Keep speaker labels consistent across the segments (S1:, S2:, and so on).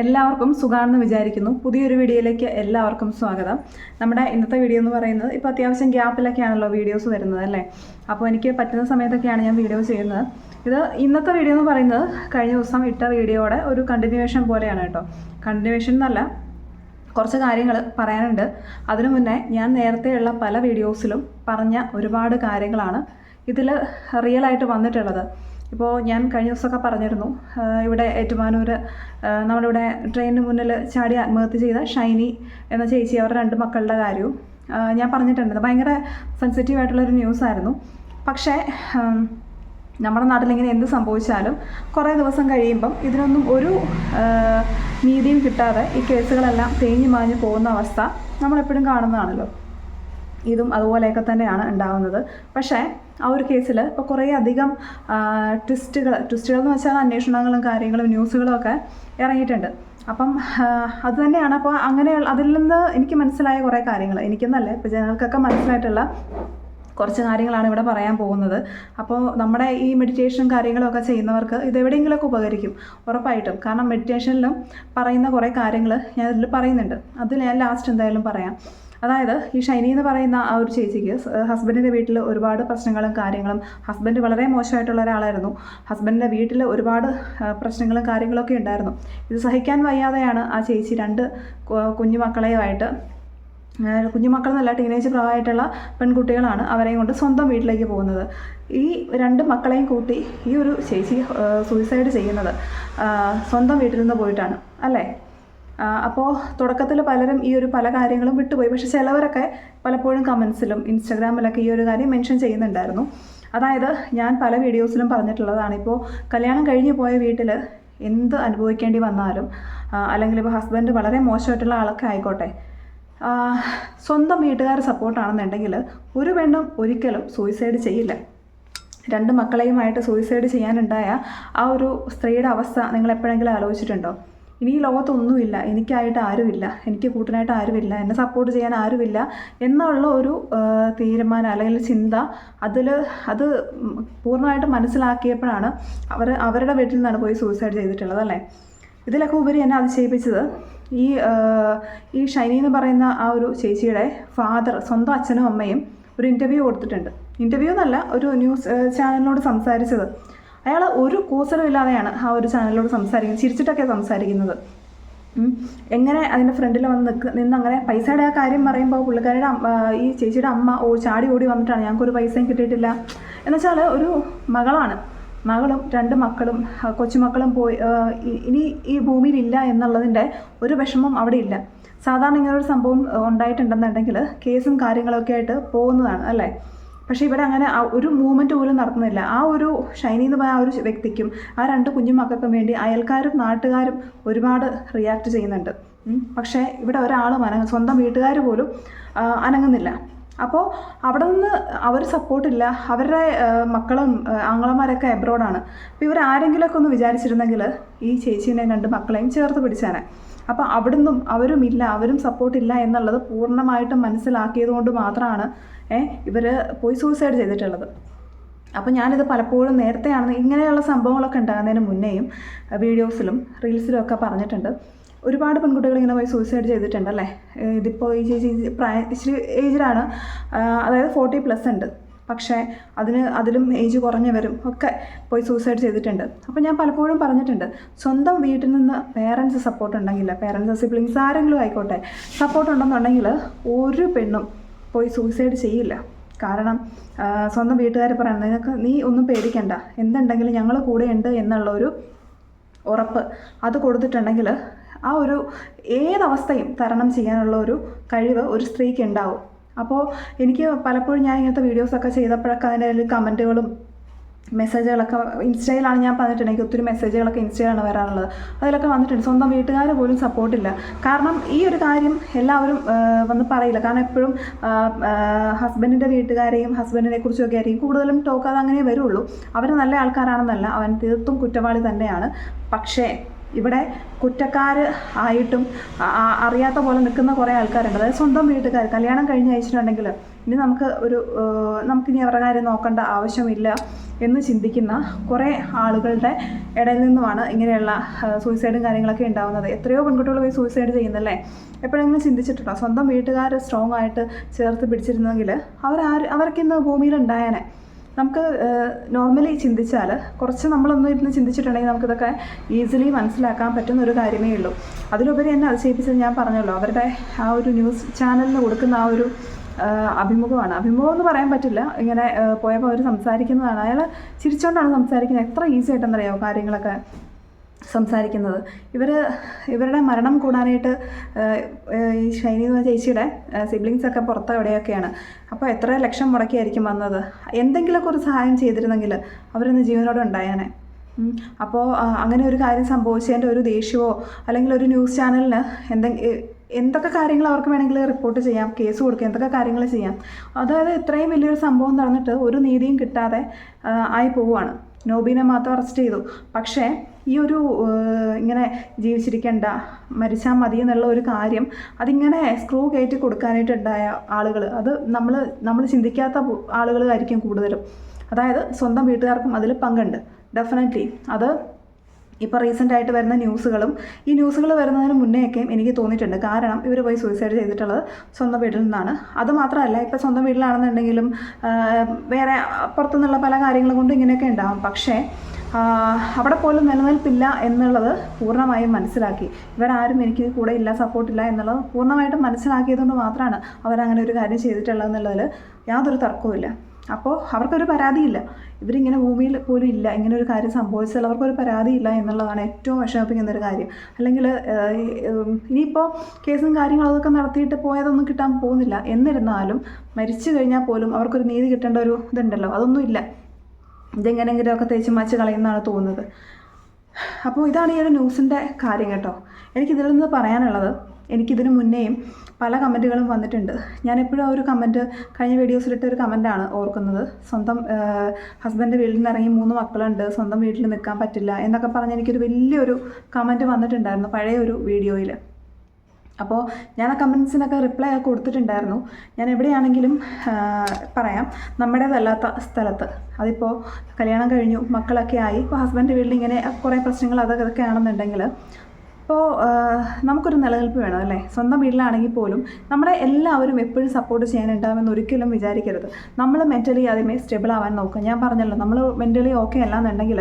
S1: എല്ലാവർക്കും സുഖാണെന്ന് വിചാരിക്കുന്നു. പുതിയൊരു വീഡിയോയിലേക്ക് എല്ലാവർക്കും സ്വാഗതം. നമ്മുടെ ഇന്നത്തെ വീഡിയോ എന്ന് പറയുന്നത് ഇപ്പോൾ അത്യാവശ്യം ഗ്യാപ്പിലൊക്കെയാണല്ലോ വീഡിയോസ് വരുന്നത് അല്ലേ? അപ്പോൾ എനിക്ക് പറ്റുന്ന സമയത്തൊക്കെയാണ് ഞാൻ വീഡിയോ ചെയ്യുന്നത്. ഇത് ഇന്നത്തെ വീഡിയോ എന്ന് പറയുന്നത് കഴിഞ്ഞ ദിവസം ഇട്ട വീഡിയോയുടെ ഒരു കണ്ടിന്യൂവേഷൻ പോലെയാണ് കേട്ടോ. കണ്ടിന്യൂവേഷൻ എന്നല്ല കുറച്ച് കാര്യങ്ങൾ പറയാനുണ്ട്. അതിനു മുന്നേ ഞാൻ നേരത്തെയുള്ള പല വീഡിയോസിലും പറഞ്ഞ ഒരുപാട് കാര്യങ്ങളാണ് ഇതിൽ റിയലായിട്ട് വന്നിട്ടുള്ളത്. ഇപ്പോൾ ഞാൻ കഴിഞ്ഞ ദിവസമൊക്കെ പറഞ്ഞിരുന്നു ഇവിടെ ഏറ്റുമാനൂർ നമ്മളിവിടെ ട്രെയിനിന് മുന്നിൽ ചാടി ആത്മഹത്യ ചെയ്ത ഷൈനി എന്ന ചേച്ചി അവരുടെ രണ്ട് മക്കളുടെ കാര്യവും ഞാൻ പറഞ്ഞിട്ടുണ്ട്. ഭയങ്കര സെൻസിറ്റീവ് ആയിട്ടുള്ളൊരു ന്യൂസായിരുന്നു പക്ഷേ നമ്മുടെ നാട്ടിലിങ്ങനെ എന്ത് സംഭവിച്ചാലും കുറേ ദിവസം കഴിയുമ്പം ഇതിനൊന്നും ഒരു നീതിയും കിട്ടാതെ ഈ കേസുകളെല്ലാം തേഞ്ഞു മാഞ്ഞു പോകുന്ന അവസ്ഥ നമ്മളെപ്പോഴും കാണുന്നതാണല്ലോ. ഇതും അതുപോലെയൊക്കെ തന്നെയാണ് ഉണ്ടാകുന്നത് പക്ഷേ ആ ഒരു കേസിൽ ഇപ്പോൾ കുറേ അധികം ട്വിസ്റ്റുകൾ ട്വിസ്റ്റുകൾ എന്ന് വെച്ചാൽ അന്വേഷണങ്ങളും കാര്യങ്ങളും ന്യൂസുകളും ഒക്കെ ഇറങ്ങിയിട്ടുണ്ട്. അപ്പം അത് തന്നെയാണ്. അപ്പോൾ അങ്ങനെ അതിൽ നിന്ന് എനിക്ക് മനസ്സിലായ കുറേ കാര്യങ്ങൾ എനിക്കെന്നല്ല ഇപ്പോൾ ജനങ്ങൾക്കൊക്കെ മനസ്സിലായിട്ടുള്ള കുറച്ച് കാര്യങ്ങളാണ് ഇവിടെ പറയാൻ പോകുന്നത്. അപ്പോൾ നമ്മുടെ ഈ മെഡിറ്റേഷൻ കാര്യങ്ങളൊക്കെ ചെയ്യുന്നവർക്ക് ഇത് എവിടെയെങ്കിലുമൊക്കെ ഉപകരിക്കും ഉറപ്പായിട്ടും. കാരണം മെഡിറ്റേഷനിലും പറയുന്ന കുറേ കാര്യങ്ങൾ ഞാൻ ഇതിൽ പറയുന്നുണ്ട്. അതിൽ ഞാൻ ലാസ്റ്റ് എന്തായാലും പറയാം. അതായത് ഈ ഷൈനി എന്ന് പറയുന്ന ആ ഒരു ചേച്ചിക്ക് ഹസ്ബൻഡിന്റെ വീട്ടിൽ ഒരുപാട് പ്രശ്നങ്ങളും കാര്യങ്ങളും ഹസ്ബൻഡ് വളരെ മോശമായിട്ടുള്ള ഒരാളായിരുന്നു. ഹസ്ബൻഡിന്റെ വീട്ടിൽ ഒരുപാട് പ്രശ്നങ്ങളും കാര്യങ്ങളൊക്കെ ഉണ്ടായിരുന്നു. ഇത് സഹിക്കാൻ വയ്യാതെയാണ് ആ ചേച്ചി രണ്ട് കുഞ്ഞുമക്കളെയുമായിട്ട് കുഞ്ഞു മക്കളെയുമായിട്ട് ഏഹ് കുഞ്ഞുമക്കളെന്നല്ല ടീനേജ് പ്രായമായിട്ടുള്ള പെൺകുട്ടികളാണ് അവരെയും കൊണ്ട് സ്വന്തം വീട്ടിലേക്ക് പോകുന്നത്. ഈ രണ്ട് മക്കളെയും കൂട്ടി ഈ ഒരു ചേച്ചി സൂയിസൈഡ് ചെയ്യുന്നത് സ്വന്തം വീട്ടിൽ നിന്ന് പോയിട്ടാണ് അല്ലേ? അപ്പോൾ തുടക്കത്തിൽ പലരും ഈ ഒരു പല കാര്യങ്ങളും വിട്ടുപോയി. പക്ഷെ ചിലവരൊക്കെ പലപ്പോഴും കമൻസിലും ഇൻസ്റ്റാഗ്രാമിലൊക്കെ ഈ ഒരു കാര്യം മെൻഷൻ ചെയ്യുന്നുണ്ടായിരുന്നു. അതായത് ഞാൻ പല വീഡിയോസിലും പറഞ്ഞിട്ടുള്ളതാണ്. ഇപ്പോൾ കല്യാണം കഴിഞ്ഞു പോയ വീട്ടിൽ എന്ത് അനുഭവിക്കേണ്ടി വന്നാലും അല്ലെങ്കിൽ ഇപ്പോൾ ഹസ്ബൻഡ് വളരെ മോശമായിട്ടുള്ള ആളൊക്കെ ആയിക്കോട്ടെ. സ്വന്തം വീട്ടുകാർ സപ്പോർട്ടാണെന്നുണ്ടെങ്കിൽ ഒരു പെണ്ണും ഒരിക്കലും സൂയിസൈഡ് ചെയ്യില്ല. രണ്ട് മക്കളെയുമായിട്ട് സൂയിസൈഡ് ചെയ്യാനുണ്ടായ ആ ഒരു സ്ത്രീയുടെ അവസ്ഥ നിങ്ങൾ എപ്പോഴെങ്കിലും ആലോചിച്ചിട്ടുണ്ടോ? ഇനി ഈ ലോകത്തൊന്നുമില്ല. എനിക്കായിട്ട് ആരുമില്ല. എനിക്ക് കൂട്ടിനായിട്ട് ആരുമില്ല. എന്നെ സപ്പോർട്ട് ചെയ്യാൻ ആരുമില്ല എന്നുള്ള ഒരു തീരുമാനം അല്ലെങ്കിൽ ചിന്ത അതിൽ അത് പൂർണമായിട്ട് മനസ്സിലാക്കിയപ്പോഴാണ് അവർ അവരുടെ വീട്ടിൽ നിന്നാണ് പോയി സൂയിസൈഡ് ചെയ്തിട്ടുള്ളത് അല്ലേ? ഇതിലൊക്കെ ഉപരി എന്നെ അതിശയിപ്പിച്ചത് ഈ ഈ ഷൈനി എന്ന് പറയുന്ന ആ ഒരു ചേച്ചിയുടെ ഫാദർ സ്വന്തം അച്ഛനും അമ്മയും ഒരു ഇന്റർവ്യൂ കൊടുത്തിട്ടുണ്ട്. ഇന്റർവ്യൂ എന്നല്ല ഒരു ന്യൂസ് ചാനലിനോട് സംസാരിച്ചത്. അയാൾ ഒരു കൂസലും ഇല്ലാതെയാണ് ആ ഒരു ചാനലിലൂടെ സംസാരിക്കുന്നത് ചിരിച്ചിട്ടൊക്കെ സംസാരിക്കുന്നത്. എങ്ങനെ അതിന്റെ ഫ്രണ്ടിൽ വന്ന് നിൽക്ക് നിന്ന് അങ്ങനെ പൈസയുടെ ആ കാര്യം പറയുമ്പോൾ പുള്ളിക്കാരുടെ ഈ ചേച്ചിയുടെ അമ്മ ഓ ചാടി ഓടി വന്നിട്ടാണ് ഞങ്ങൾക്കൊരു പൈസയും കിട്ടിയിട്ടില്ല. എന്നുവെച്ചാൽ ഒരു മകളാണ്. മകളും രണ്ട് മക്കളും കൊച്ചുമക്കളും പോയി ഇനി ഈ ഭൂമിയിലില്ല എന്നുള്ളതിന്റെ ഒരു വിഷമം അവിടെ ഇല്ല സാധാരണ ഇങ്ങനൊരു സംഭവം ഉണ്ടായിട്ടുണ്ടെന്നുണ്ടെങ്കിൽ കേസും കാര്യങ്ങളൊക്കെ ആയിട്ട് പോകുന്നതാണ് അല്ലേ? പക്ഷേ ഇവിടെ അങ്ങനെ ഒരു മൂവ്മെന്റ് പോലും നടത്തുന്നില്ല. ആ ഒരു ഷൈനി എന്ന് പറഞ്ഞ ആ ഒരു വ്യക്തിക്കും ആ രണ്ട് കുഞ്ഞു മക്കൾക്കും വേണ്ടി അയൽക്കാരും നാട്ടുകാരും ഒരുപാട് റിയാക്ട് ചെയ്യുന്നുണ്ട്. പക്ഷേ ഇവിടെ ഒരാൾ അനങ്ങ സ്വന്തം വീട്ടുകാർ പോലും അനങ്ങുന്നില്ല. അപ്പോൾ അവിടെ നിന്ന് അവർ സപ്പോർട്ടില്ല അവരുടെ മക്കളും ആങ്ങളമാരൊക്കെ എബ്രോഡാണ് അപ്പോൾ ഇവർ ആരെങ്കിലുമൊക്കെ ഒന്ന് വിചാരിച്ചിരുന്നെങ്കിൽ ഈ ചേച്ചീനെയും രണ്ട് മക്കളെയും ചേർത്ത് പിടിച്ചാനെ. അപ്പോൾ അവിടുന്നും അവരും ഇല്ല അവരും സപ്പോർട്ടില്ല എന്നുള്ളത് പൂർണമായിട്ടും മനസ്സിലാക്കിയത് കൊണ്ട് മാത്രമാണ് ഇവർ പോയി സൂയിസൈഡ് ചെയ്തിട്ടുള്ളത്. അപ്പോൾ ഞാനിത് പലപ്പോഴും നേരത്തെയാണ് ഇങ്ങനെയുള്ള സംഭവങ്ങളൊക്കെ ഉണ്ടാകുന്നതിന് മുന്നേയും വീഡിയോസിലും റീൽസിലും ഒക്കെ പറഞ്ഞിട്ടുണ്ട്. ഒരുപാട് പെൺകുട്ടികൾ ഇങ്ങനെ പോയി സൂയിസൈഡ് ചെയ്തിട്ടുണ്ട് അല്ലേ? ഏഹ് ഇതിപ്പോൾ ഈ ചേച്ചി പ്രായ ഇച്ചിരി ഏജിലാണ് അതായത് ഫോർട്ടി പ്ലസ് ഉണ്ട്. പക്ഷേ അതിന് അതിലും ഏജ് കുറഞ്ഞവരും ഒക്കെ പോയി സൂയിസൈഡ് ചെയ്തിട്ടുണ്ട്. അപ്പോൾ ഞാൻ പലപ്പോഴും പറഞ്ഞിട്ടുണ്ട് സ്വന്തം വീട്ടിൽ നിന്ന് പേരൻസ് സപ്പോർട്ട് ഉണ്ടെങ്കിൽ പേരൻസ് സിബ്ലിങ്സ് ആരെങ്കിലും ആയിക്കോട്ടെ സപ്പോർട്ട് ഉണ്ടെന്നുണ്ടെങ്കിൽ ഒരു പെണ്ണും പോയി സൂയിസൈഡ് ചെയ്യില്ല. കാരണം സ്വന്തം വീട്ടുകാർ പറയുന്നത് നിനക്ക് നീ ഒന്നും പേടിക്കണ്ട. എന്തുണ്ടെങ്കിലും ഞങ്ങൾ കൂടെയുണ്ട് എന്നുള്ള ഒരു ഉറപ്പ് അത് കൊടുത്തിട്ടുണ്ടെങ്കിൽ ആ ഒരു ഏതവസ്ഥയും തരണം ചെയ്യാനുള്ള ഒരു കഴിവ് ഒരു സ്ത്രീക്ക് ഉണ്ടാവും. അപ്പോൾ എനിക്ക് പലപ്പോഴും ഞാൻ ഇങ്ങനത്തെ വീഡിയോസൊക്കെ ചെയ്തപ്പോഴൊക്കെ അതിന്റെ കമന്റുകളും മെസ്സേജുകളൊക്കെ ഇൻസ്റ്റയിലാണ് ഞാൻ പറഞ്ഞിട്ടുണ്ട് എനിക്ക് ഒത്തിരി മെസ്സേജുകളൊക്കെ ഇൻസ്റ്റയിലാണ് വരാനുള്ളത് അതിലൊക്കെ വന്നിട്ടുണ്ട്. സ്വന്തം വീട്ടുകാർ പോലും സപ്പോർട്ടില്ല കാരണം ഈ ഒരു കാര്യം എല്ലാവരും വന്ന് പറയില്ല. കാരണം എപ്പോഴും ഹസ്ബൻഡിന്റെ വീട്ടുകാരെയും ഹസ്ബൻഡിനെ കുറിച്ചൊക്കെ ആയിരിക്കും കൂടുതലും ടോക്ക് അത് അങ്ങനെ വരുള്ളൂ. അവർ നല്ല ആൾക്കാരാണെന്നല്ല. അവൻ തീർത്തും കുറ്റവാളി തന്നെയാണ്. പക്ഷേ ഇവിടെ കുറ്റക്കാർ ആയിട്ടും അറിയാത്ത പോലെ നിൽക്കുന്ന കുറേ ആൾക്കാരുണ്ട്. അതായത് സ്വന്തം വീട്ടുകാർ കല്യാണം കഴിഞ്ഞ് അയച്ചിട്ടുണ്ടെങ്കിൽ ഇനി നമുക്ക് ഒരു നമുക്ക് നമുക്കിനി അവരുടെ കാര്യം നോക്കേണ്ട ആവശ്യമില്ല എന്ന് ചിന്തിക്കുന്ന കുറേ ആളുകളുടെ ഇടയിൽ നിന്നുമാണ് ഇങ്ങനെയുള്ള സൂയിസൈഡും കാര്യങ്ങളൊക്കെ ഉണ്ടാകുന്നത് എത്രയോ പെൺകുട്ടികൾ പോയി സൂയിസൈഡ് ചെയ്യുന്നല്ലേ? എപ്പോഴെങ്കിലും ചിന്തിച്ചിട്ടുണ്ടോ? സ്വന്തം വീട്ടുകാർ സ്ട്രോങ് ആയിട്ട് ചേർത്ത് പിടിച്ചിരുന്നെങ്കിൽ അവർ അവരാര് അവർക്കിന്ന് ഭൂമിയിൽ ഉണ്ടായേനെ നമുക്ക് നോർമലി ചിന്തിച്ചാൽ കുറച്ച് നമ്മളൊന്നും ഇരുന്ന് ചിന്തിച്ചിട്ടുണ്ടെങ്കിൽ നമുക്കിതൊക്കെ ഈസിലി മനസ്സിലാക്കാൻ പറ്റുന്ന ഒരു കാര്യമേ ഉള്ളൂ. അതിലുപരി എന്നെ അതിശയിപ്പിച്ചത് ഞാൻ പറഞ്ഞല്ലോ അവരുടെ ആ ഒരു ന്യൂസ് ചാനലിന് കൊടുക്കുന്ന ആ ഒരു അഭിമുഖമാണ്. അഭിമുഖം എന്ന് പറയാൻ പറ്റില്ല ഇങ്ങനെ പോയപ്പോൾ അവർ സംസാരിക്കുന്നതാണ്. അയാൾ ചിരിച്ചുകൊണ്ടാണ് സംസാരിക്കുന്നത്. എത്ര ഈസി ആയിട്ടെന്നറിയാമോ കാര്യങ്ങളൊക്കെ? സംസാരിക്കുന്നത്. ഇവർ ഇവരുടെ മരണം കൂടാനായിട്ട് ഈ ഷൈനി എന്ന ചേച്ചിയുടെ സിബ്ലിങ്സ് ഒക്കെ പുറത്ത് എവിടെയൊക്കെയാണ്? അപ്പോൾ എത്ര ലക്ഷം മുടക്കിയായിരിക്കും വന്നത്? എന്തെങ്കിലുമൊക്കെ ഒരു സഹായം ചെയ്തിരുന്നെങ്കിൽ അവരിന്ന് ജീവനോടെ ഉണ്ടായേനെ. അപ്പോൾ അങ്ങനെ ഒരു കാര്യം സംഭവിച്ചതിന്റെ ഒരു ദേഷ്യമോ അല്ലെങ്കിൽ ഒരു ന്യൂസ് ചാനലിന് എന്തെങ്കിലും എന്തൊക്കെ കാര്യങ്ങൾ അവർക്ക് വേണമെങ്കിൽ റിപ്പോർട്ട് ചെയ്യാം കേസ് കൊടുക്കാം എന്തൊക്കെ കാര്യങ്ങൾ ചെയ്യാം. അതായത് ഇത്രയും വലിയൊരു സംഭവം നടന്നിട്ട് ഒരു നീതിയും കിട്ടാതെ ആയി പോവുകയാണ്. നോബിനെ മാത്രം അറസ്റ്റ് ചെയ്തു. പക്ഷേ ഈ ഒരു ഇങ്ങനെ ജീവിച്ചിരിക്കേണ്ട മരിച്ചാൽ മതി എന്നുള്ള ഒരു കാര്യം അതിങ്ങനെ സ്ക്രൂ കയറ്റി കൊടുക്കാനായിട്ടുണ്ടായ ആളുകൾ അത് നമ്മൾ നമ്മൾ ചിന്തിക്കാത്ത ആളുകളായിരിക്കും കൂടുതലും. അതായത് സ്വന്തം വീട്ടുകാർക്കും അതിൽ പങ്കുണ്ട്. ഡെഫിനറ്റ്ലി അത് ഇപ്പോൾ റീസെന്റ് ആയിട്ട് വരുന്ന ന്യൂസുകളും ഈ ന്യൂസുകൾ വരുന്നതിന് മുന്നേയൊക്കെയും എനിക്ക് തോന്നിയിട്ടുണ്ട്. കാരണം ഇവർ പോയി സൂയിസൈഡ് ചെയ്തിട്ടുള്ളത് സ്വന്തം വീട്ടിൽ നിന്നാണ്. അത് മാത്രമല്ല ഇപ്പോൾ സ്വന്തം വീട്ടിലാണെന്നുണ്ടെങ്കിലും വേറെ പുറത്തുനിന്നുള്ള പല കാര്യങ്ങളും കൊണ്ട് ഇങ്ങനെയൊക്കെ ഉണ്ടാകും പക്ഷേ അവിടെ പോലും നിലനിൽപ്പില്ല എന്നുള്ളത് പൂർണമായും മനസ്സിലാക്കി. ഇവരാരും എനിക്ക് കൂടെ ഇല്ല സപ്പോർട്ടില്ല എന്നുള്ളത് പൂർണമായിട്ടും മനസ്സിലാക്കിയതുകൊണ്ട് മാത്രമാണ് അവരങ്ങനെ ഒരു കാര്യം ചെയ്തിട്ടുള്ളത് എന്നുള്ളതിൽ യാതൊരു തർക്കവുമില്ല. അപ്പോൾ അവർക്കൊരു പരാതിയില്ല. ഇവരിങ്ങനെ ഭൂമിയിൽ പോലും ഇല്ല. ഇങ്ങനെ ഒരു കാര്യം സംഭവിച്ചാൽ അവർക്കൊരു പരാതിയില്ല എന്നുള്ളതാണ് ഏറ്റവും വിഷമിപ്പിക്കുന്ന ഒരു കാര്യം. അല്ലെങ്കിൽ ഇനിയിപ്പോൾ കേസും കാര്യങ്ങളും അതൊക്കെ നടത്തിയിട്ട് പോയതൊന്നും കിട്ടാൻ പോകുന്നില്ല. എന്നിരുന്നാലും മരിച്ചു കഴിഞ്ഞാൽ പോലും അവർക്കൊരു നീതി കിട്ടേണ്ട ഒരു ഇതുണ്ടല്ലോ. അതൊന്നും ഇല്ല. ഇതെങ്ങനെയെങ്കിലുമൊക്കെ തേച്ച് മാച്ച് കളയുന്നതാണ് തോന്നുന്നത്. അപ്പോൾ ഇതാണ് ഈ ഒരു ന്യൂസിന്റെ കാര്യം കേട്ടോ. എനിക്കിതിൽ നിന്ന് പറയാനുള്ളത് എനിക്കിതിന് മുന്നേയും പല കമന്റുകളും വന്നിട്ടുണ്ട്. ഞാൻ എപ്പോഴും ഒരു കമന്റ് കഴിഞ്ഞ വീഡിയോസിലിട്ട ഒരു കമന്റാണ് ഓർക്കുന്നത്. സ്വന്തം ഹസ്ബൻഡ് വീട്ടിൽ നിന്ന് ഇറങ്ങി മൂന്ന് മക്കളുണ്ട് സ്വന്തം വീട്ടിൽ നിൽക്കാൻ പറ്റില്ല എന്നൊക്കെ പറഞ്ഞ് എനിക്കൊരു വലിയൊരു കമന്റ് വന്നിട്ടുണ്ടായിരുന്നു പഴയ ഒരു വീഡിയോയിൽ അപ്പോൾ ഞാൻ ആ കമൻസിനൊക്കെ റിപ്ലൈ ഒക്കെ കൊടുത്തിട്ടുണ്ടായിരുന്നു. ഞാൻ എവിടെയാണെങ്കിലും പറയാം നമ്മുടേതല്ലാത്ത സ്ഥലത്ത്. അതിപ്പോൾ കല്യാണം കഴിഞ്ഞു മക്കളൊക്കെ ആയി ഇപ്പോൾ ഹസ്ബൻഡ് വീട്ടിൽ ഇങ്ങനെ കുറേ പ്രശ്നങ്ങൾ അതൊക്കെ ആണെന്നുണ്ടെങ്കിൽ ഇപ്പോൾ നമുക്കൊരു നിലനിൽപ്പ് വേണം അല്ലേ? സ്വന്തം വീട്ടിലാണെങ്കിൽ പോലും നമ്മളെ എല്ലാവരും എപ്പോഴും സപ്പോർട്ട് ചെയ്യാനുണ്ടാവുമെന്ന് ഒരിക്കലും വിചാരിക്കരുത്. നമ്മൾ മെന്റലി ആദ്യമേ സ്റ്റെബിൾ ആവാൻ നോക്കുക. ഞാൻ പറഞ്ഞല്ലോ നമ്മൾ മെന്റലി ഓക്കെ അല്ലാന്നുണ്ടെങ്കിൽ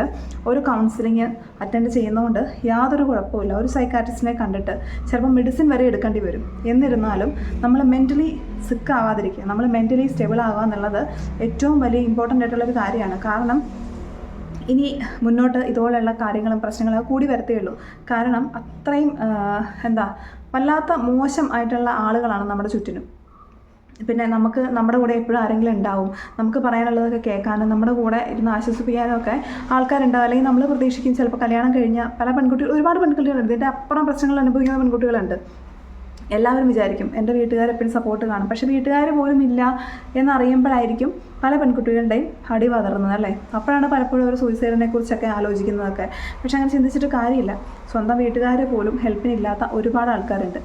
S1: ഒരു കൗൺസിലിങ് അറ്റൻഡ് ചെയ്യുന്നതുകൊണ്ട് യാതൊരു കുഴപ്പമില്ല ഒരു സൈക്കാട്രിസ്റ്റിനെ കണ്ടിട്ട് ചിലപ്പോൾ മെഡിസിൻ വരെ എടുക്കേണ്ടി വരും. എന്നിരുന്നാലും നമ്മൾ മെന്റലി സിക്ക് ആവാതിരിക്കുക. നമ്മൾ മെന്റലി സ്റ്റെബിൾ ആവുക എന്നുള്ളത് ഏറ്റവും വലിയ ഇമ്പോർട്ടന്റ് ആയിട്ടുള്ളൊരു കാര്യമാണ്. കാരണം ഇനി മുന്നോട്ട് ഇതുപോലെയുള്ള കാര്യങ്ങളും പ്രശ്നങ്ങളും കൂടി വരത്തേയുള്ളൂ കാരണം അത്രയും എന്താ വല്ലാത്ത മോശം ആയിട്ടുള്ള ആളുകളാണ് നമ്മുടെ ചുറ്റിനും. പിന്നെ നമുക്ക് നമ്മുടെ കൂടെ എപ്പോഴും ആരെങ്കിലും ഉണ്ടാവും. നമുക്ക് പറയാനുള്ളതൊക്കെ കേൾക്കാനും നമ്മുടെ കൂടെ ഇരുന്ന് ആശ്വസിപ്പിക്കാനും ഒക്കെ ആൾക്കാരുണ്ടാവും. അല്ലെങ്കിൽ നമ്മൾ പ്രതീക്ഷിക്കും ചിലപ്പോൾ കല്യാണം കഴിഞ്ഞ പല പെൺകുട്ടികൾ ഒരുപാട് പെൺകുട്ടികളുണ്ട്. ഇതിന്റെ അപ്പുറം പ്രശ്നങ്ങൾ അനുഭവിക്കുന്ന പെൺകുട്ടികളുണ്ട്. എല്ലാവരും വിചാരിക്കും എന്റെ വീട്ടുകാർ എപ്പോഴും സപ്പോർട്ട് കാണും. പക്ഷേ വീട്ടുകാർ പോലും ഇല്ല എന്നറിയുമ്പോഴായിരിക്കും പല പെൺകുട്ടികളുടെയും അടി പതറുന്നത് അല്ലേ? അപ്പോഴാണ് പലപ്പോഴും അവർ സൂയിസൈഡിനെ കുറിച്ചൊക്കെ ആലോചിക്കുന്നതൊക്കെ. പക്ഷെ അങ്ങനെ ചിന്തിച്ചിട്ട് കാര്യമില്ല. സ്വന്തം വീട്ടുകാരെ പോലും ഹെൽപ്പിനില്ലാത്ത ഒരുപാട് ആൾക്കാരുണ്ട്.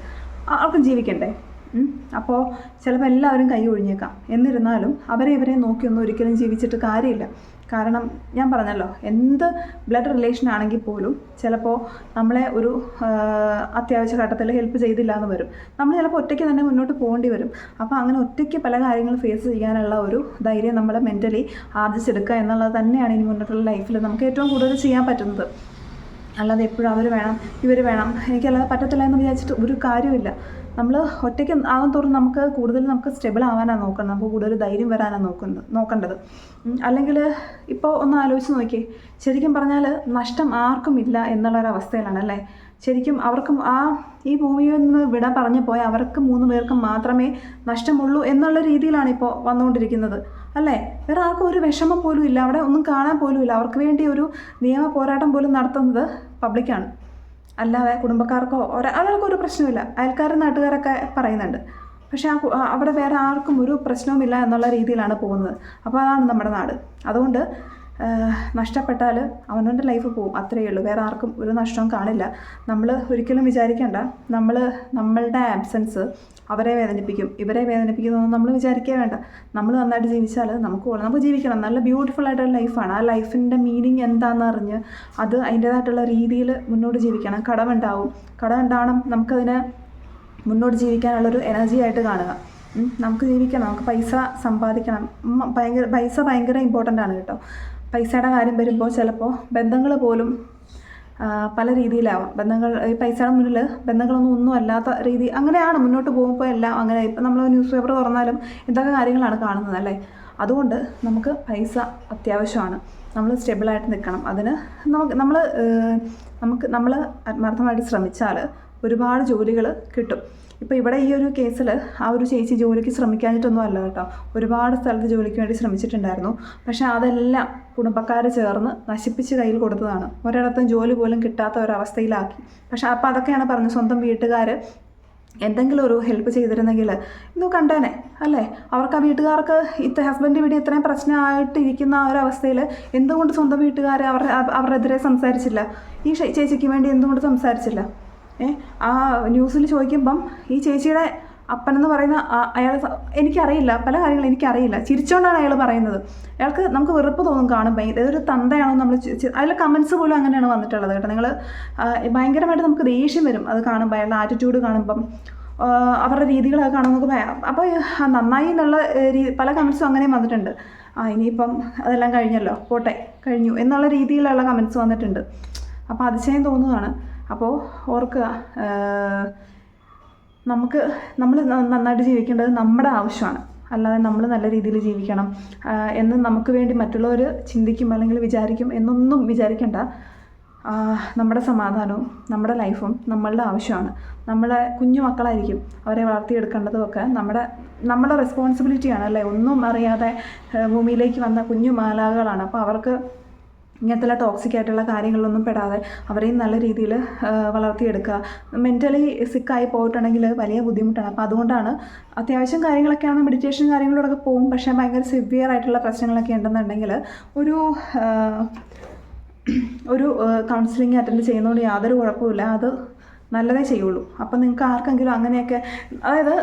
S1: അവർക്കും ജീവിക്കണ്ടേ. അപ്പോൾ ചിലപ്പോൾ എല്ലാവരും കൈ ഒഴിഞ്ഞേക്കാം. എന്നിരുന്നാലും അവരെ ഇവരെ നോക്കിയൊന്നും ഒരിക്കലും ജീവിച്ചിട്ട് കാര്യമില്ല. കാരണം ഞാൻ പറഞ്ഞല്ലോ എന്ത് ബ്ലഡ് റിലേഷൻ ആണെങ്കിൽ പോലും ചിലപ്പോൾ നമ്മളെ ഒരു അത്യാവശ്യ ഘട്ടത്തിൽ ഹെൽപ്പ് ചെയ്തില്ല എന്ന് വരും. നമ്മൾ ചിലപ്പോൾ ഒറ്റയ്ക്ക് തന്നെ മുന്നോട്ട് പോകേണ്ടി വരും. അപ്പോൾ അങ്ങനെ ഒറ്റയ്ക്ക് പല കാര്യങ്ങളും ഫേസ് ചെയ്യാനുള്ള ഒരു ധൈര്യം നമ്മൾ മെന്റലി ആർജിച്ചെടുക്കുക എന്നുള്ളത് തന്നെയാണ് ഇനി മുന്നോട്ടുള്ള ലൈഫിൽ നമുക്ക് ഏറ്റവും കൂടുതൽ ചെയ്യാൻ പറ്റുന്നത്. അല്ലാതെ എപ്പോഴും അവർ വേണം ഇവർ വേണം എനിക്കല്ലാതെ പറ്റത്തില്ല എന്ന് വിചാരിച്ചിട്ട് ഒരു കാര്യമില്ല നമ്മൾ ഒറ്റയ്ക്ക് ആകും തോറും നമുക്ക് കൂടുതൽ നമുക്ക് സ്റ്റെബിൾ ആവാനാണ് നോക്കുന്നത് നമുക്ക് കൂടുതൽ ധൈര്യം വരാനാണ് നോക്കുന്നത് നോക്കേണ്ടത്. അല്ലെങ്കിൽ ഇപ്പോൾ ഒന്ന് ആലോചിച്ച് നോക്കിയേ. ശരിക്കും പറഞ്ഞാൽ നഷ്ടം ആർക്കും ഇല്ല എന്നുള്ളൊരവസ്ഥയിലാണ് അല്ലേ? ശരിക്കും അവർക്കും ആ ഈ ഭൂമിയിൽ നിന്ന് വിട പറഞ്ഞു പോയ അവർക്ക് മൂന്ന് പേർക്കും മാത്രമേ നഷ്ടമുള്ളൂ എന്നുള്ള രീതിയിലാണ് ഇപ്പോൾ വന്നുകൊണ്ടിരിക്കുന്നത് അല്ലേ? വേറെ ആർക്കും ഒരു വിഷമം പോലും ഇല്ല. അവിടെ ഒന്നും കാണാൻ പോലും ഇല്ല. അവർക്ക് വേണ്ടി ഒരു നിയമ പോരാട്ടം പോലും നടത്തുന്നത് പബ്ലിക്കാണ് അല്ലാതെ കുടുംബക്കാർക്കോ ഒരാൾക്കോ ഒരു പ്രശ്നമില്ല അയൽക്കാരും നാട്ടുകാരൊക്കെ പറയുന്നുണ്ട്. പക്ഷേ ആ അവിടെ വേറെ ആർക്കും ഒരു പ്രശ്നവുമില്ല എന്നുള്ള രീതിയിലാണ് പോകുന്നത്. അപ്പോൾ അതാണ് നമ്മുടെ നാട്. അതുകൊണ്ട് നഷ്ടപ്പെട്ടാൽ അവനവന്റെ ലൈഫ് പോവും അത്രയേ ഉള്ളൂ. വേറെ ആർക്കും ഒരു നഷ്ടവും കാണില്ല. നമ്മൾ ഒരിക്കലും വിചാരിക്കേണ്ട. നമ്മൾ നമ്മളുടെ ആബ്സെൻസ് അവരെ വേദനിപ്പിക്കും. ഇവരെ വേദനിപ്പിക്കുന്നതൊന്നും നമ്മൾ വിചാരിക്കേ വേണ്ട. നമ്മൾ നന്നായിട്ട് ജീവിച്ചാൽ നമുക്ക്. നമുക്ക് ജീവിക്കണം. നല്ല ബ്യൂട്ടിഫുൾ ആയിട്ടുള്ള ലൈഫാണ് ആ ലൈഫിന്റെ മീനിങ് എന്താണെന്ന് അറിഞ്ഞ് അത് അതിന്റേതായിട്ടുള്ള രീതിയിൽ മുന്നോട്ട് ജീവിക്കണം. കടമുണ്ടാവും കടമുണ്ടാവണം നമുക്കതിനെ മുന്നോട്ട് ജീവിക്കാനുള്ളൊരു എനർജി ആയിട്ട് കാണുക. നമുക്ക് ജീവിക്കണം. നമുക്ക് പൈസ സമ്പാദിക്കണം. ഭയങ്കര പൈസ ഭയങ്കര ഇമ്പോർട്ടന്റ് ആണ് കേട്ടോ. പൈസയുടെ കാര്യം വരുമ്പോൾ ചിലപ്പോൾ ബന്ധങ്ങൾ പോലും പല രീതിയിലാവാം. ബന്ധങ്ങൾ ഈ പൈസയുടെ മുന്നിൽ ബന്ധങ്ങളൊന്നും ഒന്നും അല്ലാത്ത രീതി അങ്ങനെയാണ് മുന്നോട്ട് പോകുമ്പോൾ എല്ലാം അങ്ങനെ. ഇപ്പം നമ്മൾ ന്യൂസ് പേപ്പർ തുറന്നാലും ഇതൊക്കെ കാര്യങ്ങളാണ് കാണുന്നത് അല്ലേ? അതുകൊണ്ട് നമുക്ക് പൈസ അത്യാവശ്യമാണ്. നമ്മൾ സ്റ്റെബിളായിട്ട് നിൽക്കണം അതിന് നമുക്ക് നമ്മൾ നമുക്ക് നമ്മൾ ആത്മാർത്ഥമായിട്ട് ശ്രമിച്ചാൽ ഒരുപാട് ജോലികൾ കിട്ടും. ഇപ്പോൾ ഇവിടെ ഈ ഒരു കേസിൽ ആ ഒരു ചേച്ചി ജോലിക്ക് ശ്രമിക്കാഞ്ഞിട്ടൊന്നും അല്ല കേട്ടോ. ഒരുപാട് സ്ഥലത്ത് ജോലിക്ക് വേണ്ടി ശ്രമിച്ചിട്ടുണ്ടായിരുന്നു. പക്ഷേ അതെല്ലാം കുടുംബക്കാർ ചേർന്ന് നശിപ്പിച്ച് കയ്യിൽ കൊടുത്തതാണ്. ഒരിടത്തും ജോലി പോലും കിട്ടാത്ത ഒരവസ്ഥയിലാക്കി. പക്ഷേ അപ്പോൾ അതൊക്കെയാണ് പറഞ്ഞത് സ്വന്തം വീട്ടുകാർ എന്തെങ്കിലും ഒരു ഹെൽപ്പ് ചെയ്തിരുന്നെങ്കിൽ ഇന്ന് കണ്ടേനെ അല്ലേ? അവർക്ക് ആ വീട്ടുകാർക്ക് ഇത്ര ഹസ്ബൻഡ് വീട് ഇത്രയും പ്രശ്നമായിട്ടിരിക്കുന്ന ആ ഒരു അവസ്ഥയിൽ എന്തുകൊണ്ട് സ്വന്തം വീട്ടുകാർ അവർ അവരെതിരെ സംസാരിച്ചില്ല? ഈ ചേച്ചിക്ക് വേണ്ടി എന്തുകൊണ്ട് സംസാരിച്ചില്ല? ആ ന്യൂസിൽ ചോദിക്കുമ്പം ഈ ചേച്ചിയുടെ അപ്പനെന്ന് പറയുന്ന അയാൾ എനിക്കറിയില്ല പല കാര്യങ്ങളും എനിക്കറിയില്ല. ചിരിച്ചുകൊണ്ടാണ് അയാൾ പറയുന്നത്. അയാൾക്ക് നമുക്ക് വെറുപ്പ് തോന്നും കാണുമ്പോൾ ഇതൊരു തന്തയാണോ നമ്മൾ അതിലെ കമൻസ് പോലും അങ്ങനെയാണ് വന്നിട്ടുള്ളത് കേട്ടോ. നിങ്ങൾ ഭയങ്കരമായിട്ട് നമുക്ക് ദേഷ്യം വരും അത് കാണുമ്പോൾ അയാളുടെ ആറ്റിറ്റ്യൂഡ് കാണുമ്പം. അവരുടെ രീതികളൊക്കെ കാണുമ്പോൾ നമുക്ക് അപ്പോൾ നന്നായി എന്നുള്ള രീതി പല കമൻസും അങ്ങനെയും വന്നിട്ടുണ്ട്. ആ ഇനിയിപ്പം അതെല്ലാം കഴിഞ്ഞല്ലോ പോട്ടെ കഴിഞ്ഞു എന്നുള്ള രീതിയിലുള്ള കമൻസ് വന്നിട്ടുണ്ട്. അപ്പോൾ അതിശയം തോന്നുകയാണ് അപ്പോൾ ഓർക്കുക നമുക്ക് നമ്മൾ നന്നായിട്ട് ജീവിക്കേണ്ടത് നമ്മുടെ ആവശ്യമാണ്. അല്ലാതെ നമ്മൾ നല്ല രീതിയിൽ ജീവിക്കണം എന്ന് നമുക്ക് വേണ്ടി മറ്റുള്ളവർ ചിന്തിക്കും അല്ലെങ്കിൽ വിചാരിക്കും എന്നൊന്നും വിചാരിക്കേണ്ട. നമ്മുടെ സമാധാനവും നമ്മുടെ ലൈഫും നമ്മളുടെ ആവശ്യമാണ്. നമ്മളെ കുഞ്ഞു മക്കളായിരിക്കും അവരെ വളർത്തിയെടുക്കേണ്ടതുമൊക്കെ നമ്മുടെ നമ്മുടെ റെസ്പോൺസിബിലിറ്റിയാണ് അല്ലേ? ഒന്നും അറിയാതെ ഭൂമിയിലേക്ക് വന്ന കുഞ്ഞു മാലാകളാണ് അപ്പോൾ അവർക്ക് ഇങ്ങനത്തെ ടോക്സിക് ആയിട്ടുള്ള കാര്യങ്ങളിലൊന്നും പെടാതെ അവരെയും നല്ല രീതിയിൽ വളർത്തിയെടുക്കുക. മെന്റലി സിക്കായി പോയിട്ടുണ്ടെങ്കിൽ വലിയ ബുദ്ധിമുട്ടാണ്. അപ്പോൾ അതുകൊണ്ടാണ് അത്യാവശ്യം കാര്യങ്ങളൊക്കെയാണ് മെഡിറ്റേഷൻ കാര്യങ്ങളോടൊക്കെ പോകും. പക്ഷേ ഭയങ്കര സിവിയർ ആയിട്ടുള്ള പ്രശ്നങ്ങളൊക്കെ ഉണ്ടെന്നുണ്ടെങ്കിൽ ഒരു ഒരു കൗൺസിലിംഗ് അറ്റൻഡ് ചെയ്യുന്നതുകൊണ്ട് യാതൊരു കുഴപ്പമില്ല അത് നല്ലതേ ചെയ്യുള്ളൂ. അപ്പം നിങ്ങൾക്ക് ആർക്കെങ്കിലും അങ്ങനെയൊക്കെ അതായത്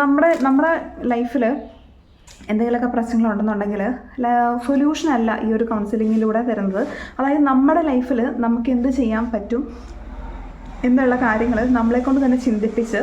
S1: നമ്മുടെ നമ്മുടെ ലൈഫിൽ എന്തെങ്കിലുമൊക്കെ പ്രശ്നങ്ങളുണ്ടെന്നുണ്ടെങ്കിൽ സൊല്യൂഷൻ അല്ല ഈ ഒരു കൗൺസിലിങ്ങിലൂടെ തരുന്നത് അതായത് നമ്മുടെ ലൈഫിൽ നമുക്ക് എന്ത് ചെയ്യാൻ പറ്റും എന്നുള്ള കാര്യങ്ങൾ നമ്മളെക്കൊണ്ട് തന്നെ ചിന്തിപ്പിച്ച്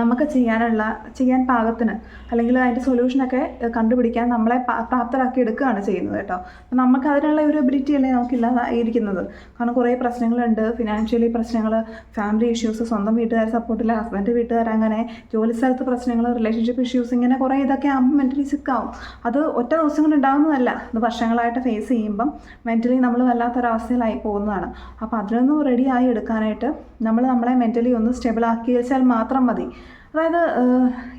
S1: നമുക്ക് ചെയ്യാനുള്ള ചെയ്യാൻ പാകത്തിന് അല്ലെങ്കിൽ അതിന്റെ സൊല്യൂഷനൊക്കെ കണ്ടുപിടിക്കാൻ നമ്മളെ പ്രാപ്തരാക്കി എടുക്കുകയാണ് ചെയ്യുന്നത് കേട്ടോ. നമുക്ക് അതിനുള്ള ഒരു എബിലിറ്റി അല്ലേ നമുക്കില്ലാതായിരിക്കുന്നത് കാരണം കുറേ പ്രശ്നങ്ങളുണ്ട്. ഫിനാൻഷ്യലി പ്രശ്നങ്ങൾ ഫാമിലി ഇഷ്യൂസ് സ്വന്തം വീട്ടുകാർ സപ്പോർട്ടില്ല ഹസ്ബൻഡ് വീട്ടുകാർ അങ്ങനെ ജോലി സ്ഥലത്ത് പ്രശ്നങ്ങൾ റിലേഷൻഷിപ്പ് ഇഷ്യൂസ് ഇങ്ങനെ കുറേ ഇതൊക്കെ ആകുമ്പോൾ മെന്റലി സിക്കാവും അത് ഒറ്റ ദിവസം കൊണ്ട് ഉണ്ടാകുന്നതല്ല അത് വർഷങ്ങളായിട്ട് ഫേസ് ചെയ്യുമ്പം മെന്റലി നമ്മൾ വല്ലാത്തൊരവസ്ഥയിലായി പോകുന്നതാണ്. അപ്പോൾ അതിനൊന്നും റെഡി ആയി എടുക്കാനായിട്ട് നമ്മൾ നമ്മളെ മെന്റലി ഒന്ന് സ്റ്റെബിൾ ആക്കി വെച്ചാൽ മാത്രം മതി. അതായത്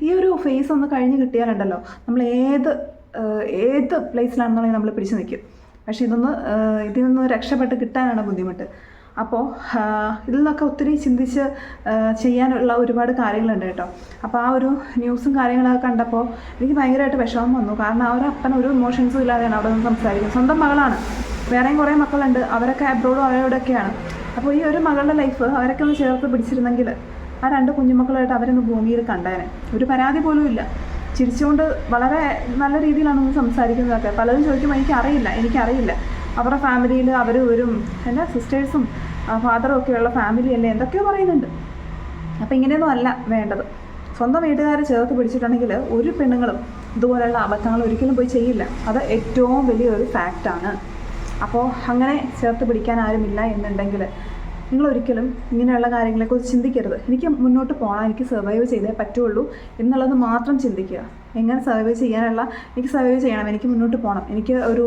S1: ഈ ഒരു ഫേസ് ഒന്ന് കഴിഞ്ഞ് കിട്ടിയാലുണ്ടല്ലോ നമ്മൾ ഏത് ഏത് പ്ലേസിലാണെന്നുണ്ടെങ്കിൽ നമ്മൾ പിടിച്ചു നിൽക്കും പക്ഷേ ഇതൊന്ന് ഇതിൽ നിന്ന് രക്ഷപ്പെട്ട് കിട്ടാനാണ് ബുദ്ധിമുട്ട്. അപ്പോൾ ഇതിൽ നിന്നൊക്കെ ഒത്തിരി ചിന്തിച്ച് ചെയ്യാനുള്ള ഒരുപാട് കാര്യങ്ങളുണ്ട് കേട്ടോ. അപ്പോൾ ആ ഒരു ന്യൂസും കാര്യങ്ങളൊക്കെ കണ്ടപ്പോൾ എനിക്ക് ഭയങ്കരമായിട്ട് വിഷമം വന്നു. കാരണം ആ ഒരു അപ്പൻ ഒരു ഇമോഷൻസും ഇല്ലാതെയാണ് അവിടെ നിന്ന് സംസാരിക്കുന്നത്. സ്വന്തം മകളാണ്. വേറെയും കുറേ മക്കളുണ്ട്. അവരൊക്കെ അബ്രോഡും അവരോടൊക്കെയാണ്. അപ്പോൾ ഈ ഒരു മകളുടെ ലൈഫ് അവരൊക്കെ ഒന്ന് ചേർത്ത് പിടിച്ചിരുന്നെങ്കിൽ ആ രണ്ട് കുഞ്ഞുമക്കളുമായിട്ട് അവരൊന്ന് ഭൂമിയിൽ കണ്ടേനെ. ഒരു പരാതി പോലും ഇല്ല. ചിരിച്ചുകൊണ്ട് വളരെ നല്ല രീതിയിലാണ് ഒന്ന് സംസാരിക്കുന്നതൊക്കെ. പലരും ചോദിക്കുമ്പോൾ എനിക്കറിയില്ല എനിക്കറിയില്ല. അവരുടെ ഫാമിലിയിൽ അവർ വരും എന്റെ സിസ്റ്റേഴ്സും ഫാദറും ഒക്കെയുള്ള ഫാമിലി അല്ലേ? എന്തൊക്കെയോ പറയുന്നുണ്ട്. അപ്പം ഇങ്ങനെയൊന്നും അല്ല വേണ്ടത്. സ്വന്തം വീട്ടുകാരെ ചേർത്ത് പിടിച്ചിട്ടുണ്ടെങ്കിൽ ഒരു പെണ്ണുങ്ങളും ഇതുപോലെയുള്ള അബദ്ധങ്ങൾ ഒരിക്കലും പോയി ചെയ്യില്ല. അത് ഏറ്റവും വലിയൊരു ഫാക്റ്റാണ് അപ്പോൾ അങ്ങനെ ചേർത്ത് പിടിക്കാൻ ആരുമില്ല എന്നുണ്ടെങ്കിൽ നിങ്ങൾ ഒരിക്കലും ഇങ്ങനെയുള്ള കാര്യങ്ങളെക്കുറിച്ച് ചിന്തിക്കരുത്. എനിക്ക് മുന്നോട്ട് പോകണം എനിക്ക് സർവൈവ് ചെയ്തേ പറ്റുള്ളൂ എന്നുള്ളത് മാത്രം ചിന്തിക്കുക. എങ്ങനെ സർവൈവ് ചെയ്യാനുള്ള എനിക്ക് സർവൈവ് ചെയ്യണം എനിക്ക് മുന്നോട്ട് പോകണം എനിക്ക് ഒരു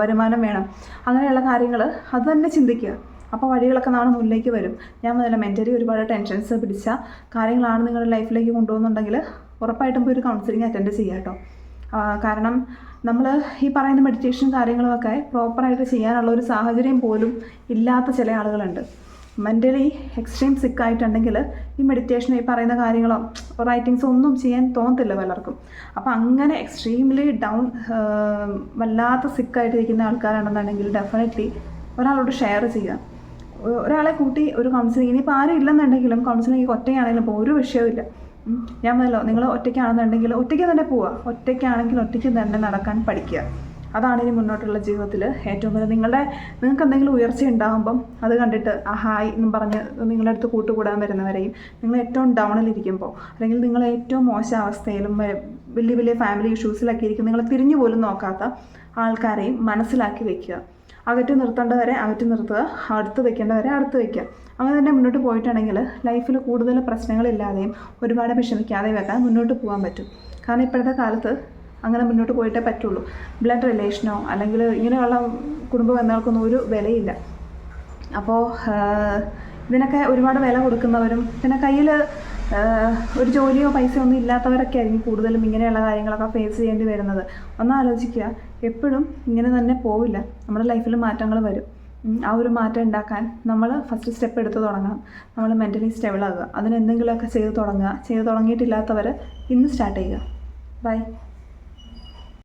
S1: വരുമാനം വേണം. അങ്ങനെയുള്ള കാര്യങ്ങൾ അത് തന്നെ ചിന്തിക്കുക. അപ്പോൾ വഴികളൊക്കെ നാളെ മുന്നിലേക്ക് വരും. ഞാൻ മുതല മെന്റലി ഒരുപാട് ടെൻഷൻസ് പിടിച്ച കാര്യങ്ങളാണ് നിങ്ങളുടെ ലൈഫിലേക്ക് കൊണ്ടുപോകുന്നുണ്ടെങ്കിൽ ഉറപ്പായിട്ടും പോയി ഒരു കൗൺസിലിംഗ് അറ്റൻഡ് ചെയ്യുക കേട്ടോ. കാരണം നമ്മൾ ഈ പറയുന്ന മെഡിറ്റേഷൻ കാര്യങ്ങളുമൊക്കെ പ്രോപ്പറായിട്ട് ചെയ്യാനുള്ള ഒരു സാഹചര്യം പോലും ഇല്ലാത്ത ചില ആളുകളുണ്ട്. മെന്റലി എക്സ്ട്രീം സിക്ക് ആയിട്ടുണ്ടെങ്കിൽ ഈ മെഡിറ്റേഷൻ ഈ പറയുന്ന കാര്യങ്ങളോ റൈറ്റിങ്സോ ഒന്നും ചെയ്യാൻ തോന്നത്തില്ല പലർക്കും. അപ്പോൾ അങ്ങനെ എക്സ്ട്രീംലി ഡൗൺ വല്ലാത്ത സിക്കായിട്ടിരിക്കുന്ന ആൾക്കാരാണെന്നുണ്ടെങ്കിൽ ഡെഫിനറ്റ്ലി ഒരാളോട് ഷെയർ ചെയ്യുക. ഒരാളെ കൂട്ടി ഒരു കൗൺസിലിംഗ് ഇനിയിപ്പോൾ ആരും ഇല്ലെന്നുണ്ടെങ്കിലും കൗൺസിലിംഗ് ഒറ്റയാണെങ്കിലും ഇപ്പോൾ ഒരു വിഷയമില്ല. ഞാൻ പറഞ്ഞല്ലോ നിങ്ങൾ ഒറ്റയ്ക്കാണെന്നുണ്ടെങ്കിൽ ഒറ്റയ്ക്ക് തന്നെ പോവുക. ഒറ്റയ്ക്കാണെങ്കിൽ ഒറ്റയ്ക്ക് തന്നെ നടക്കാൻ പഠിക്കുക. അതാണ് ഇനി മുന്നോട്ടുള്ള ജീവിതത്തിൽ ഏറ്റവും കൂടുതൽ നിങ്ങളുടെ നിങ്ങൾക്ക് എന്തെങ്കിലും ഉയർച്ച ഉണ്ടാകുമ്പം അത് കണ്ടിട്ട് ആ ഹായ് എന്നും പറഞ്ഞ് നിങ്ങളുടെ അടുത്ത് കൂട്ടുകൂടാൻ വരുന്നവരെയും നിങ്ങൾ ഏറ്റവും ഡൗണിലിരിക്കുമ്പോൾ അല്ലെങ്കിൽ നിങ്ങൾ ഏറ്റവും മോശം അവസ്ഥയിലും വലിയ വലിയ ഫാമിലി ഇഷ്യൂസിലൊക്കെ ഇരിക്കും നിങ്ങൾ തിരിഞ്ഞു പോലും നോക്കാത്ത ആൾക്കാരെയും മനസ്സിലാക്കി വെക്കുക. അകറ്റി നിർത്തേണ്ടവരെ അകറ്റി നിർത്തുക അടുത്ത് വെക്കേണ്ടവരെ അടുത്ത് വെക്കുക. അങ്ങനെ തന്നെ മുന്നോട്ട് പോയിട്ടാണെങ്കിൽ ലൈഫിൽ കൂടുതൽ പ്രശ്നങ്ങളില്ലാതെയും ഒരുപാട് വിഷമിക്കാതെയും ഒക്കെ മുന്നോട്ട് പോകാൻ പറ്റും. കാരണം ഇപ്പോഴത്തെ കാലത്ത് അങ്ങനെ മുന്നോട്ട് പോയിട്ടേ പറ്റുള്ളൂ. ബ്ലഡ് റിലേഷനോ അല്ലെങ്കിൽ ഇങ്ങനെയുള്ള കുടുംബ ബന്ധങ്ങൾക്കൊന്നും ഒരു വിലയില്ല. അപ്പോൾ ഇതിനൊക്കെ ഒരുപാട് വില കൊടുക്കുന്നവരും പിന്നെ കയ്യിൽ ഒരു ജോലിയോ പൈസയോ ഒന്നും ഇല്ലാത്തവരൊക്കെ ആയിരിക്കും കൂടുതലും ഇങ്ങനെയുള്ള കാര്യങ്ങളൊക്കെ ഫേസ് ചെയ്യേണ്ടി വരുന്നത്. ഒന്ന് ആലോചിക്കുക എപ്പോഴും ഇങ്ങനെ തന്നെ പോവില്ല. നമ്മുടെ ലൈഫിൽ മാറ്റങ്ങൾ വരും. ആ ഒരു മാറ്റം ഉണ്ടാക്കാൻ നമ്മൾ ഫസ്റ്റ് സ്റ്റെപ്പ് എടുത്ത് തുടങ്ങണം. നമ്മൾ മെന്റലി സ്റ്റെബിളാകുക ആകുക. അതിന് എന്തെങ്കിലുമൊക്കെ ചെയ്ത് തുടങ്ങുക. ചെയ്ത് തുടങ്ങിയിട്ടില്ലാത്തവർ ഇന്ന് സ്റ്റാർട്ട് ചെയ്യുക. ബൈ